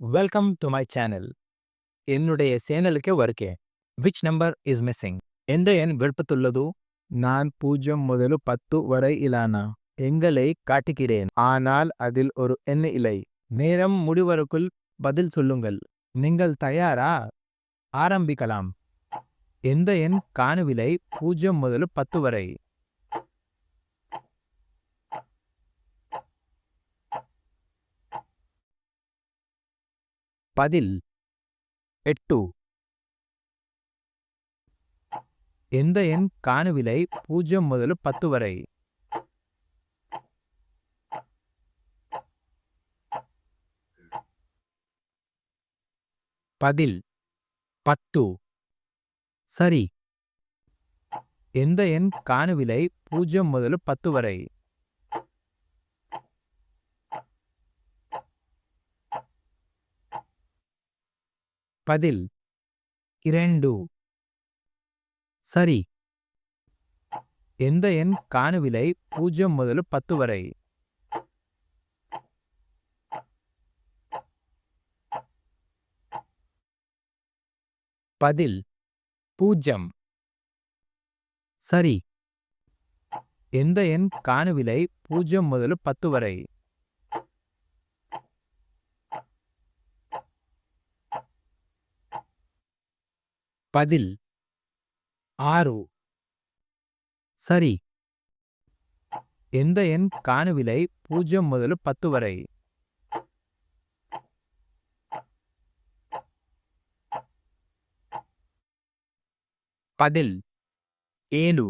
Welcome to my channel என்னுடைய சேனலுக்கே வருகே. விச் நம்பர் இஸ் மிஸ்ஸிங் எந்த எண் விருப்பத்துள்ளது நான் பூஜ்ஜியம் முதல் பத்து வரை இலானா? எண்களை காட்டுகிறேன். ஆனால் அதில் ஒரு எண் இல்லை. நேரம் முடிவருக்குள் பதில் சொல்லுங்கள். நீங்கள் தயாரா? ஆரம்பிக்கலாம். எந்த எண் காணவில்லை பூஜ்ஜியம் முதல் பத்து வரை? பதில் எட்டு. எந்த எண் காணவில்லை பூஜ்ஜியம் முதல் பத்து வரை? பதில் பத்து. சரி. எந்த எண் காணவில்லை பூஜ்ஜியம் முதல் பத்து வரை? பதில். இரண்டு. சரி. எந்த எண் காணவில்லை பூஜ்ஜியம் முதல் பத்து வரை? பதில். பூஜ்ஜியம் சரி. எந்த எண் காணவில்லை பூஜ்ஜியம் முதல் பத்து வரை? பதில் ஆறு சரி. எந்த எண் காணவில்லை பூஜ்ஜியம் முதல் பத்து வரை? பதில் ஏழு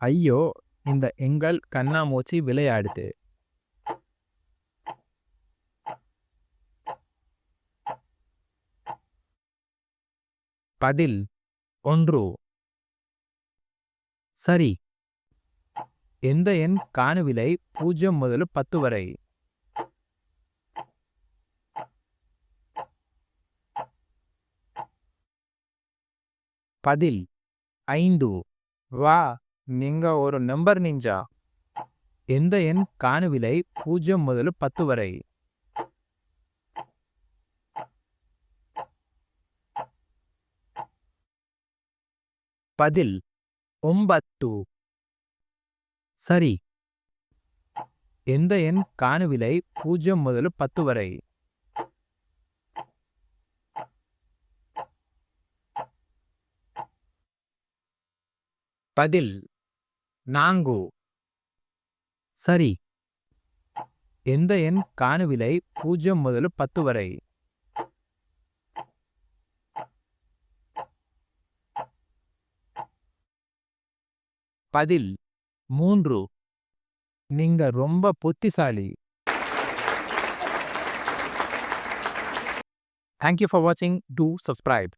ஐயோ இந்த எங்கள் கண்ணாமூச்சி விளையாடுது. பதில் ஒன்று. சரி. எந்த எண் காணவில்லை பூஜ்ஜியம் முதல் பத்து வரை? பதில் ஐந்து. வா நீங்க ஒரு நம்பர் நிஞ்சா. எந்த எண் காணவில்லை பூஜ்ஜியம் முதல் பத்து வரை? பதில் ಒಂಬತ್ತು சரி எந்த எண் காணவில்லை பூஜ்ஜியம் முதல் பத்து வரை பதில் நான்கு சரி எந்த எண் காணவில்லை பூஜ்ஜியம் முதல் பத்து வரை பதில் மூன்று. நீங்க ரொம்ப புத்திசாலி. தேங்க்யூ ஃபார் வாட்சிங் டூ சப்ஸ்கிரைப்